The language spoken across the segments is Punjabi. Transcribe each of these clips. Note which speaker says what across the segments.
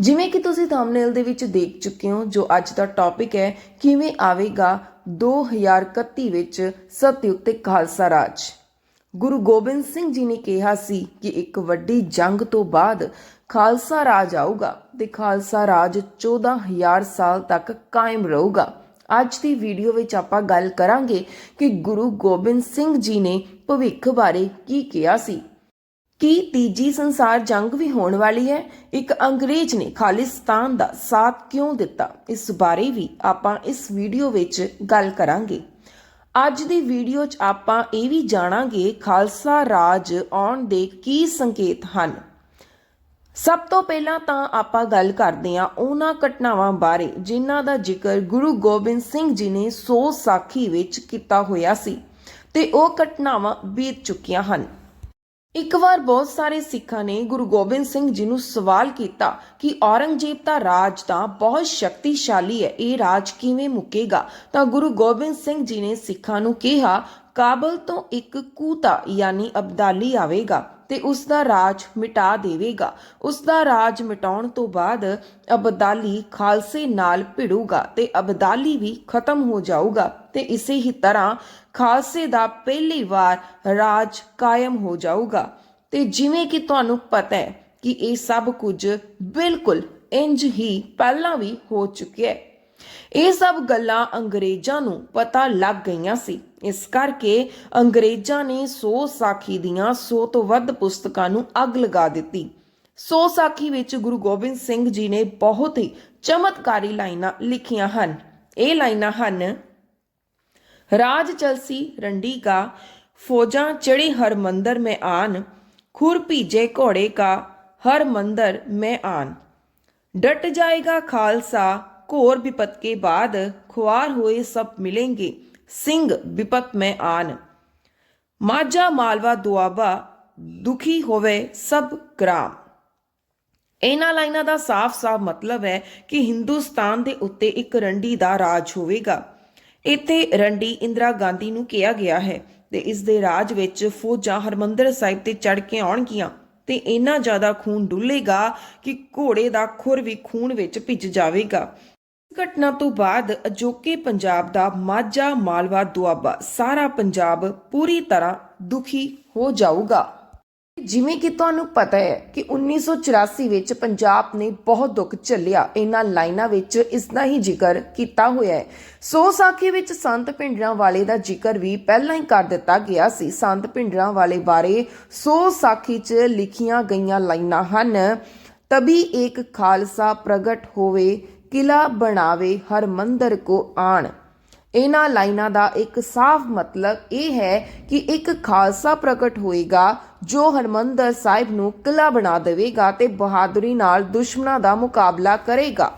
Speaker 1: ਜਿਵੇਂ ਕਿ ਤੁਸੀਂ ਥੰਬਨੇਲ ਦੇ ਵਿੱਚ ਦੇਖ ਚੁੱਕੇ ਹੋ, ਜੋ ਅੱਜ ਦਾ ਟੌਪਿਕ ਹੈ, ਕਿਵੇਂ ਆਵੇਗਾ 2031 ਵਿੱਚ ਸਤਯੁਗ ਖਾਲਸਾ ਰਾਜ। ਗੁਰੂ ਗੋਬਿੰਦ ਸਿੰਘ ਜੀ ਨੇ ਕਿਹਾ ਸੀ ਕਿ ਇੱਕ ਵੱਡੀ ਜੰਗ ਤੋਂ ਬਾਅਦ ਖਾਲਸਾ ਰਾਜ ਆਊਗਾ ਤੇ ਖਾਲਸਾ ਰਾਜ 14000 ਸਾਲ ਤੱਕ ਕਾਇਮ ਰਹੂਗਾ। ਅੱਜ ਦੀ ਵੀਡੀਓ ਵਿੱਚ ਆਪਾਂ ਗੱਲ ਕਰਾਂਗੇ ਕਿ ਗੁਰੂ ਗੋਬਿੰਦ ਸਿੰਘ ਜੀ ਨੇ ਭਵਿੱਖ ਬਾਰੇ ਕੀ ਕਿਹਾ ਸੀ। ਕੀ ਤੀਜੀ ਸੰਸਾਰ ਜੰਗ ਵੀ ਹੋਣ ਵਾਲੀ ਹੈ? ਇੱਕ ਅੰਗਰੇਜ਼ ਨੇ ਖਾਲਿਸਤਾਨ ਦਾ ਸਾਥ ਕਿਉਂ ਦਿੱਤਾ? ਇਸ ਬਾਰੇ ਵੀ ਆਪਾਂ ਇਸ ਵੀਡੀਓ ਵਿੱਚ ਗੱਲ ਕਰਾਂਗੇ। ਅੱਜ ਦੀ ਵੀਡੀਓ 'ਚ ਆਪਾਂ ਇਹ ਵੀ ਜਾਣਾਂਗੇ ਖਾਲਸਾ ਰਾਜ ਆਉਣ ਦੇ ਕੀ ਸੰਕੇਤ ਹਨ। ਸਭ ਤੋਂ ਪਹਿਲਾਂ ਤਾਂ ਆਪਾਂ ਗੱਲ ਕਰਦੇ ਹਾਂ ਉਹਨਾਂ ਘਟਨਾਵਾਂ ਬਾਰੇ ਜਿਨ੍ਹਾਂ ਦਾ ਜ਼ਿਕਰ ਗੁਰੂ ਗੋਬਿੰਦ ਸਿੰਘ ਜੀ ਨੇ ਸੋ ਸਾਖੀ ਵਿੱਚ ਕੀਤਾ ਹੋਇਆ ਸੀ ਤੇ ਉਹ ਘਟਨਾਵਾਂ ਬੀਤ ਚੁੱਕੀਆਂ ਹਨ। ਇੱਕ ਵਾਰ ਬਹੁਤ ਸਾਰੇ ਸਿੱਖਾਂ ਨੇ ਗੁਰੂ ਗੋਬਿੰਦ ਸਿੰਘ ਜੀ ਨੂੰ ਸਵਾਲ ਕੀਤਾ ਕਿ ਔਰੰਗਜ਼ੇਬ ਦਾ ਰਾਜ ਤਾਂ ਬਹੁਤ ਸ਼ਕਤੀਸ਼ਾਲੀ ਹੈ, ਇਹ ਰਾਜ ਕਿਵੇਂ ਮੁੱਕੇਗਾ? ਤਾਂ ਗੁਰੂ ਗੋਬਿੰਦ ਸਿੰਘ ਜੀ ਨੇ ਸਿੱਖਾਂ ਨੂੰ ਕਿਹਾ, ਕਾਬਲ ਤੋਂ ਇੱਕ ਕੂਤਾ, ਯਾਨੀ ਅਬਦਾਲੀ ਆਵੇਗਾ। ਤੇ ਉਸ ਦਾ ਰਾਜ ਮਿਟਾ ਦੇਵੇਗਾ। ਉਸ ਦਾ ਰਾਜ ਮਿਟਾਉਣ ਤੋਂ ਬਾਅਦ ਅਬਦਾਲੀ ਖਾਲਸੇ ਨਾਲ ਭਿੜੂਗਾ ਤੇ ਅਬਦਾਲੀ ਵੀ ਖਤਮ ਹੋ ਜਾਊਗਾ ਤੇ ਇਸੇ ਹੀ ਤਰ੍ਹਾਂ ਖਾਲਸੇ ਦਾ ਪਹਿਲੀ ਵਾਰ ਰਾਜ ਕਾਇਮ ਹੋ ਜਾਊਗਾ। ਤੇ ਜਿਵੇਂ ਕਿ ਤੁਹਾਨੂੰ ਪਤਾ ਹੈ ਕਿ ਇਹ ਸਭ ਕੁਝ ਬਿਲਕੁਲ ਇੰਜ ਹੀ ਪਹਿਲਾਂ ਵੀ ਹੋ ਚੁੱਕਿਆ ਹੈ। ਇਹ ਸਭ ਗੱਲਾਂ ਅੰਗਰੇਜ਼ਾਂ ਨੂੰ ਪਤਾ ਲੱਗ ਗਈਆਂ ਸੀ। ਇਸ ਕਰਕੇ ਅੰਗਰੇਜ਼ਾਂ ਨੇ 100 ਸਾਖੀ ਦੀਆਂ 100 ਤੋਂ ਵੱਧ ਪੁਸਤਕਾਂ ਨੂੰ ਅੱਗ ਲਗਾ ਦਿੱਤੀ। 100 ਸਾਖੀ ਵਿੱਚ ਗੁਰੂ ਗੋਬਿੰਦ ਸਿੰਘ ਜੀ ਨੇ ਬਹੁਤ ਹੀ ਚਮਤਕਾਰੀ ਲਾਈਨਾਂ ਲਿਖੀਆਂ ਹਨ। ਇਹ ਲਾਈਨਾਂ ਹਨ, ਰਾਜ ਚਲਸੀ ਰੰਡੀ ਕਾ, ਫੌਜਾਂ ਚੜੀ ਹਰ ਮੰਦਰ ਮੈਂ ਆਨ, ਖੁਰ ਭੀਜੇ ਘੋੜੇ ਕਾ, ਹਰ ਮੰਦਰ ਮੈਂ ਆਨ। ਡਟ ਜਾਏਗਾ ਖਾਲਸਾ घोर विपत के बाद खुआर हुए सब मिलेंगे सिंह विपत में आन माझा मालवा दुआबा दुखी होवे सब ग्राम ਇਹਨਾਂ ਲਾਈਨਾਂ ਦਾ ਸਾਫ਼-ਸਾਫ਼ ਮਤਲਬ ਹੈ ਕਿ ਹਿੰਦੁਸਤਾਨ ਦੇ ਉੱਤੇ ਇੱਕ ਰੰਡੀ ਦਾ ਰਾਜ ਹੋਵੇਗਾ ਇੱਥੇ ਰੰਡੀ ਇੰਦਰਾ ਗਾਂਧੀ ਨੂੰ ਕਿਹਾ ਗਿਆ ਹੈ ਤੇ ਇਸ ਦੇ ਰਾਜ ਵਿੱਚ ਫੌਜਾਂ ਹਰਮੰਦਰ ਸਾਹਿਬ ਤੇ ਚੜ ਕੇ ਆਉਣਗੀਆਂ ਤੇ ਇੰਨਾ ਜ਼ਿਆਦਾ ਖੂਨ ਡੁੱਲੇਗਾ ਕਿ ਘੋੜੇ ਦਾ ਖੁਰ ਵੀ ਖੂਨ ਵਿੱਚ ਭਿੱਜ ਜਾਵੇਗਾ ਇਸ ਘਟਨਾ ਤੋਂ ਬਾਅਦ ਅਜੋਕੇ ਪੰਜਾਬ ਦਾ ਮਾਝਾ, ਮਾਲਵਾ, ਦੁਆਬਾ ਸਾਰਾ ਪੰਜਾਬ ਪੂਰੀ ਤਰ੍ਹਾਂ ਦੁਖੀ ਹੋ ਜਾਊਗਾ। ਜਿਵੇਂ ਕਿ ਤੁਹਾਨੂੰ ਪਤਾ ਹੈ ਕਿ 1984 ਵਿੱਚ ਪੰਜਾਬ ਨੇ ਬਹੁਤ ਦੁੱਖ ਝੱਲਿਆ। ਇਹਨਾਂ ਲਾਈਨਾਂ ਵਿੱਚ ਇਸ ਦਾ ਹੀ ਜ਼ਿਕਰ ਕੀਤਾ ਹੋਇਆ ਹੈ। ਸੋ ਸਾਖੀ ਵਿੱਚ ਸੰਤ ਪਿੰਡਰਾਂ ਵਾਲੇ ਦਾ ਜ਼ਿਕਰ ਵੀ ਪਹਿਲਾਂ ਹੀ ਕਰ ਦਿੱਤਾ ਗਿਆ ਸੀ। ਸੰਤ ਪਿੰਡਰਾਂ ਵਾਲੇ ਬਾਰੇ ਸੋ ਸਾਖੀ 'ਚ ਲਿਖੀਆਂ ਗਈਆਂ ਲਾਈਨਾਂ ਹਨ, ਤਬੀ ਇੱਕ ਖਾਲਸਾ ਪ੍ਰਗਟ ਹੋਵੇ ਕਿਲਾ ਬਣਾਵੇ ਹਰ ਮੰਦਰ ਕੋ ਆਣ। ਇਹਨਾਂ ਲਾਈਨਾਂ ਦਾ ਇੱਕ ਸਾਫ਼ ਮਤਲਬ ਇਹ ਹੈ ਕਿ ਇੱਕ ਖਾਲਸਾ ਪ੍ਰਗਟ ਹੋਏਗਾ, ਜੋ ਹਰਮੰਦਰ ਸਾਹਿਬ ਨੂੰ ਕਿਲਾ ਬਣਾ ਦੇਵੇਗਾ ਤੇ ਬਹਾਦਰੀ ਨਾਲ ਦੁਸ਼ਮਣਾਂ ਦਾ ਮੁਕਾਬਲਾ ਕਰੇਗਾ।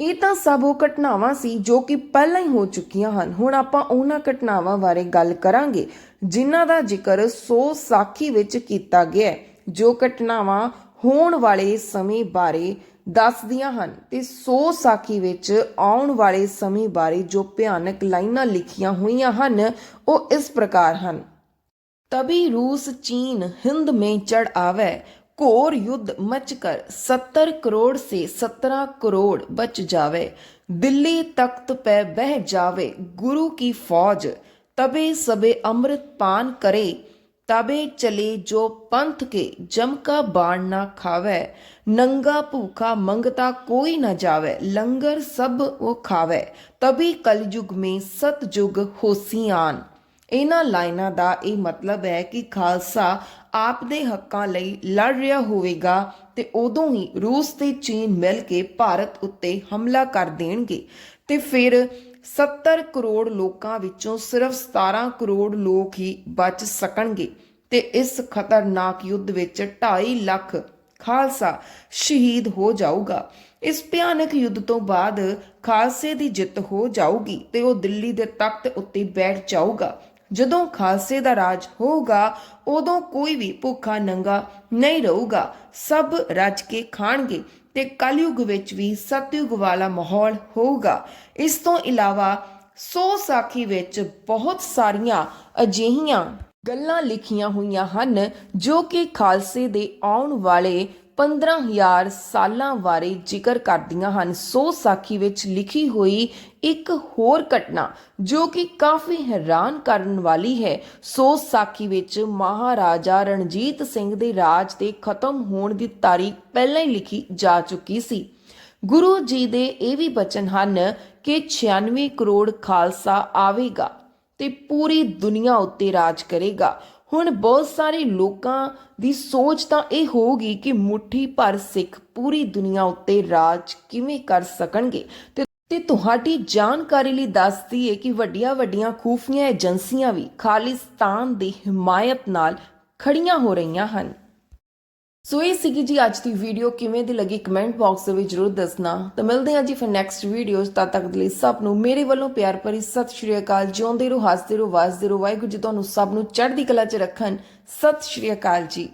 Speaker 1: ਇਹ ਤਾਂ ਸਭ ਉਹ ਘਟਨਾਵਾਂ ਸੀ ਜੋ ਕਿ ਪਹਿਲਾਂ ਹੀ ਹੋ ਚੁੱਕੀਆਂ ਹਨ। ਹੁਣ ਆਪਾਂ ਉਹਨਾਂ ਘਟਨਾਵਾਂ ਬਾਰੇ ਗੱਲ ਕਰਾਂਗੇ, ਜਿਨ੍ਹਾਂ ਦਾ ਜ਼ਿਕਰ ਸੋ ਸਾਖੀ ਵਿੱਚ ਕੀਤਾ ਗਿਆ ਜੋ ਘਟਨਾਵਾਂ ਹੋਣ ਵਾਲੇ ਸਮੇਂ ਬਾਰੇ ਦੱਸਦੀਆਂ ਹਨ ਤੇ 100 ਸਾਖੀ ਵਿੱਚ ਆਉਣ ਵਾਲੇ ਸਮੇਂ ਬਾਰੇ ਜੋ ਭਿਆਨਕ ਲਾਈਨਾਂ ਲਿਖੀਆਂ ਹੋਈਆਂ ਹਨ, ਉਹ ਇਸ ਪ੍ਰਕਾਰ ਹਨ। ਤਬੀ ਰੂਸ, ਚੀਨ, ਹਿੰਦ ਮੇਂ ਚੜ ਆਵੇ, ਘੋਰ ਯੁੱਧ ਮਚ ਕਰ 70 ਕਰੋੜ ਸੇ 17 ਕਰੋੜ ਬਚ ਜਾਵੇ। ਦਿੱਲੀ ਤਖਤ ਪੈ ਬਹਿ ਜਾਵੇ ਗੁਰੂ ਕੀ ਫੌਜ, ਤਬੇ ਸਬੇ ਅੰਮ੍ਰਿਤ ਪਾਨ ਕਰੇ ਤਬੇ ਚਲੇ ਜੋ ਪੰਥ ਕੇ ਜਮਕਾ ਬਾਣ ਨਾ ਖਾਵੇ, ਨੰਗਾ ਭੂਖਾ ਮੰਗਤਾ ਕੋਈ ਨਾ ਜਾਵੇ, ਲੰਗਰ ਸਭ ਉਹ ਖਾਵੇ, ਤਬੀ ਕਲਯੁਗ ਮੇ ਸਤਜੁਗ ਹੋਸੀ ਆਨ ਇਹਨਾਂ ਲਾਈਨਾਂ ਦਾ ਇਹ ਮਤਲਬ ਹੈ ਕਿ ਖਾਲਸਾ ਆਪ ਦੇ ਹੱਕਾਂ ਲਈ ਲੜ ਰਿਹਾ ਹੋਵੇਗਾ ਤੇ ਉਦੋਂ ਹੀ ਰੂਸ ਤੇ ਚੀਨ ਮਿਲ ਕੇ ਭਾਰਤ ਉੱਤੇ ਹਮਲਾ ਕਰ ਦੇਣਗੇ। ਤੇ ਫਿਰ 70 ਕਰੋੜ ਲੋਕਾਂ ਵਿੱਚੋਂ ਸਿਰਫ 17 ਕਰੋੜ ਲੋਕ ਹੀ ਬਚ ਸਕਣਗੇ ਤੇ ਇਸ ਖਤਰਨਾਕ ਯੁੱਧ ਵਿੱਚ 2.5 ਲੱਖ ਖਾਲਸਾ ਸ਼ਹੀਦ ਹੋ ਜਾਊਗਾ। ਇਸ ਭਿਆਨਕ ਯੁੱਧ ਤੋਂ ਬਾਅਦ ਖਾਲਸੇ ਦੀ ਜਿੱਤ ਹੋ ਜਾਊਗੀ ਤੇ ਉਹ ਦਿੱਲੀ ਦੇ ਤਖਤ ਉੱਤੇ ਬੈਠ ਜਾਊਗਾ। ਜਦੋਂ ਖਾਲਸੇ ਦਾ ਰਾਜ ਹੋਊਗਾ, ਉਦੋਂ ਕੋਈ ਵੀ ਭੁੱਖਾ ਨੰਗਾ ਨਹੀਂ ਰਹੂਗਾ। ਸਭ ਰੱਜ ਕੇ ਖਾਣਗੇ। ਤੇ ਕਲਯੁਗ ਵਿੱਚ ਵੀ ਸਤਯੁਗ ਵਾਲਾ ਮਾਹੌਲ ਹੋਊਗਾ। ਇਸ ਤੋਂ ਇਲਾਵਾ ਸੋ ਸਾਖੀ ਵਿੱਚ ਬਹੁਤ ਸਾਰੀਆਂ ਅਜਿਹੀਆਂ ਗੱਲਾਂ ਲਿਖੀਆਂ ਹੋਈਆਂ ਹਨ ਜੋ ਕਿ ਖਾਲਸੇ ਦੇ ਆਉਣ ਵਾਲੇ 15000 ਸਾਲਾਂ ਬਾਰੇ ਜ਼ਿਕਰ ਕਰਦੀਆਂ ਹਨ। ਸੋ ਸਾਖੀ ਵਿੱਚ ਲਿਖੀ ਹੋਈ ਇੱਕ ਹੋਰ ਘਟਨਾ ਜੋ ਕਿ ਕਾਫੀ ਹੈਰਾਨ ਕਰਨ ਵਾਲੀ ਹੈ। ਸੋ ਸਾਖੀ ਵਿੱਚ ਮਹਾਰਾਜਾ ਰਣਜੀਤ ਸਿੰਘ ਦੇ ਰਾਜ ਦੇ ਖਤਮ ਹੋਣ ਦੀ ਤਾਰੀਖ ਪਹਿਲਾਂ ਹੀ ਲਿਖੀ ਜਾ ਚੁੱਕੀ ਸੀ। ਗੁਰੂ ਜੀ ਦੇ ਇਹ ਵੀ ਬਚਨ ਹਨ ਕਿ 96 ਕਰੋੜ ਖਾਲਸਾ ਆਵੇਗਾ ਤੇ ਪੂਰੀ ਦੁਨੀਆ ਉੱਤੇ ਰਾਜ ਕਰੇਗਾ। ਹੁਣ ਬਹੁਤ ਸਾਰੇ ਲੋਕਾਂ ਦੀ ਸੋਚ ਤਾਂ ਇਹ ਹੋਊਗੀ ਕਿ ਮੁਠੀ ਭਰ ਸਿੱਖ ਪੂਰੀ ਦੁਨੀਆ ਉੱਤੇ ਰਾਜ ਕਿਵੇਂ ਕਰ ਸਕਣਗੇ? ਤੇ ਤੇ ਤੁਹਾਡੀ ਜਾਣਕਾਰੀ ਲਈ ਦੱਸਦੀ ਹੈ ਕਿ ਵੱਡੀਆਂ ਵੱਡੀਆਂ ਖੂਫੀਆਂ ਏਜੰਸੀਆਂ ਵੀ ਖਾਲਿਸਤਾਨ ਦੀ ਹਮਾਇਤ ਨਾਲ ਖੜੀਆਂ ਹੋ ਰਹੀਆਂ ਹਨ। ਸੋ ਇਹ ਸੀਗੀ ਜੀ ਅੱਜ ਦੀ ਵੀਡੀਓ ਕਿਵੇਂ ਦੀ ਲੱਗੀ ਕਮੈਂਟ ਬਾਕਸ ਦੇ ਵਿੱਚ ਜਰੂਰ ਦੱਸਣਾ। ਤਾਂ ਮਿਲਦੇ ਹਾਂ ਜੀ ਫਿਰ ਨੈਕਸਟ ਵੀਡੀਓਜ਼ ਤਦ ਤੱਕ ਦੇ ਲਈ ਸਭ ਨੂੰ ਮੇਰੇ ਵੱਲੋਂ ਪਿਆਰ ਭਰੀ ਸਤਿ ਸ਼੍ਰੀ ਅਕਾਲ। ਜਿਉਂਦੇ ਰਹੋ, ਹੱਸਦੇ ਰਹੋ, ਵਸਦੇ ਰਹੋ। ਵਾਹਿਗੁਰੂ ਜੀ ਤੁਹਾਨੂੰ ਸਭ ਨੂੰ ਚੜ੍ਹਦੀ ਕਲਾ 'ਚ ਰੱਖਣ। ਸਤਿ ਸ਼੍ਰੀ ਅਕਾਲ ਜੀ।